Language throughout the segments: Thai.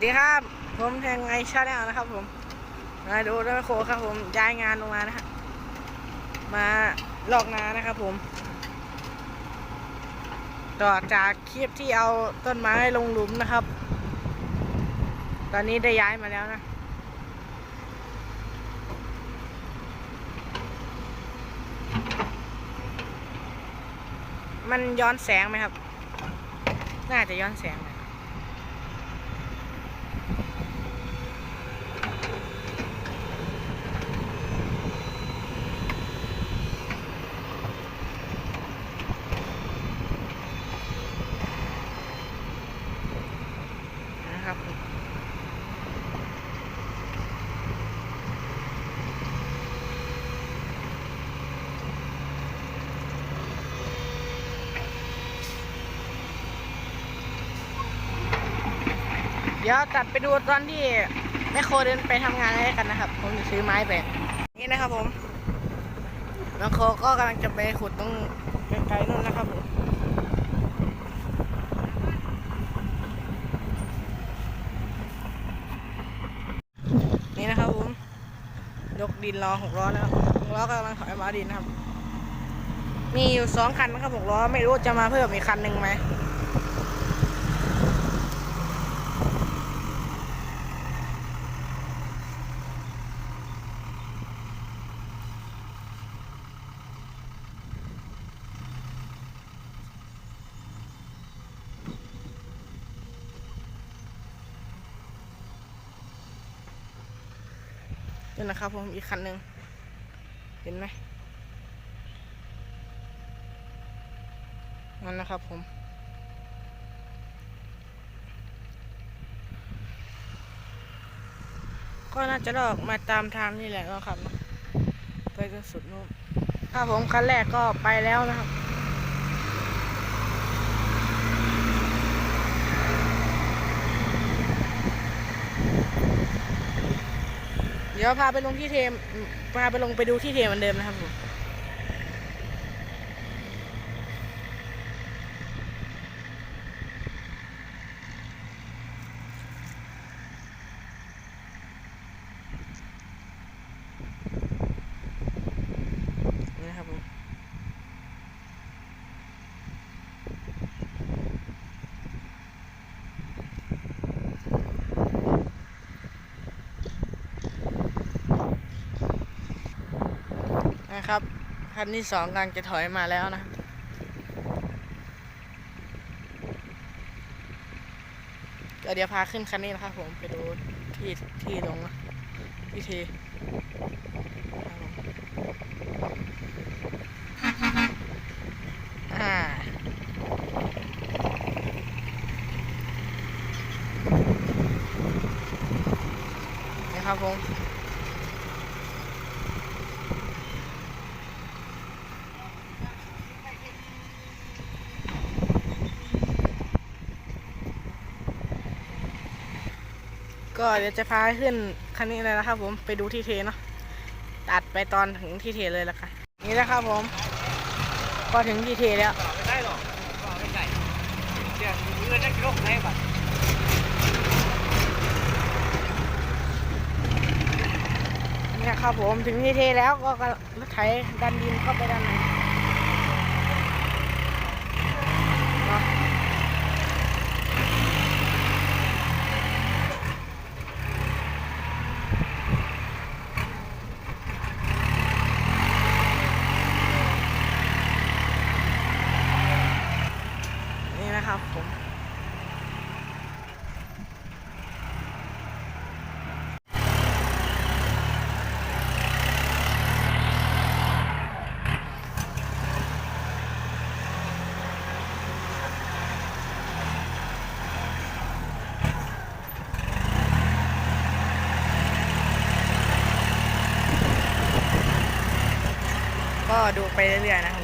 สวัสดีครับ ผมแทงไงชาแนลนะครับ ผมมาดูด้วยโคครับ ผมย้ายงานลงมานะฮะมาลอกนานะครับ ผมต่อจากคลิปที่เอาต้นไม้ลงหลุมนะครับ ตอนนี้ได้ย้ายมาแล้วนะมันย้อนแสงไหมครับ น่าจะย้อนแสง เดี๋ยวตัดไปดูตอนที่แม่โคเดินไปทำงานอะไรกันนะครับ ผมจะซื้อไม้ไปนี่นะครับผมแม่โคก็กำลังจะไปขุดตรงไกลๆนู่นนะครับผมนี่นะครับผมยกดินรอหกล้อแล้วหกล้อกำลังถอยมาดินนะครับ มีอยู่สองคันนะครับหกล้อไม่รู้จะมาเพิ่มอีกคันหนึ่งไหม นี่นะครับผมอีกคันหนึ่งเห็นไหมนั่นนะครับผมก็น่าจะลอกมาตามทางนี่แหละเนะครับ ไปจนสุดนู่นครับผมคันแรกก็ไปแล้วนะครับ ดี๋ยวพาไปลงที่เทมพาไปลงไปดูที่เทมเหมือนเดิมนะครับผม นี่นะครับผม นะครับ คันที่สองกำลังจะถอยมาแล้วนะก็เดี๋ยวพาขึ้นคันนี้นะครับผมไปดูที่ที่ลงนะที่เทอ่านะครับผม ก็เดี๋ยวจะพาขึ้นคันนี้เลยนะครับผมไปดูที่เทเนาะตัดไปตอนถึงที่เทเลยละกันนี่นะครับผม ก็ถึงที่เทแล้วได้หรอไม่ใช่เดี๋ยวมือจะกิโลไหนบัดเนี่ยครับผมถึงที่เทแล้วก็กำลังรถไถดันดินเข้าไปด้านใน ดูไปเรื่อยๆนะคะ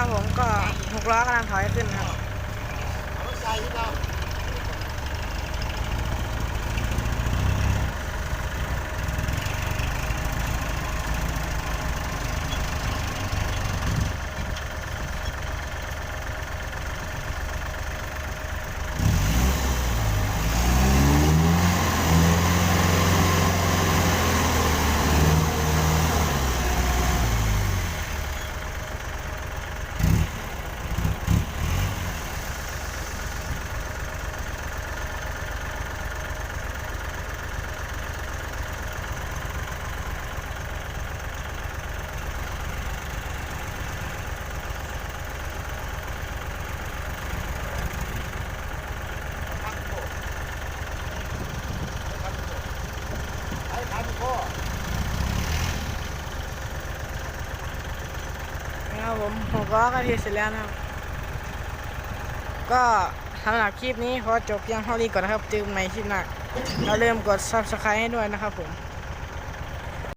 ครับผมก็หกล้อกำลังถอยขึ้นครับ นะครับผมหกล้อก็ทีเสร็จแล้วนะครับ ก็สำหรับคลิปนี้ขอจบเพียงเท่านี้ก่อนนะครับเจอกันใหม่คลิปหน้าเราเริ่มกด subscribe ให้ด้วยนะครับผม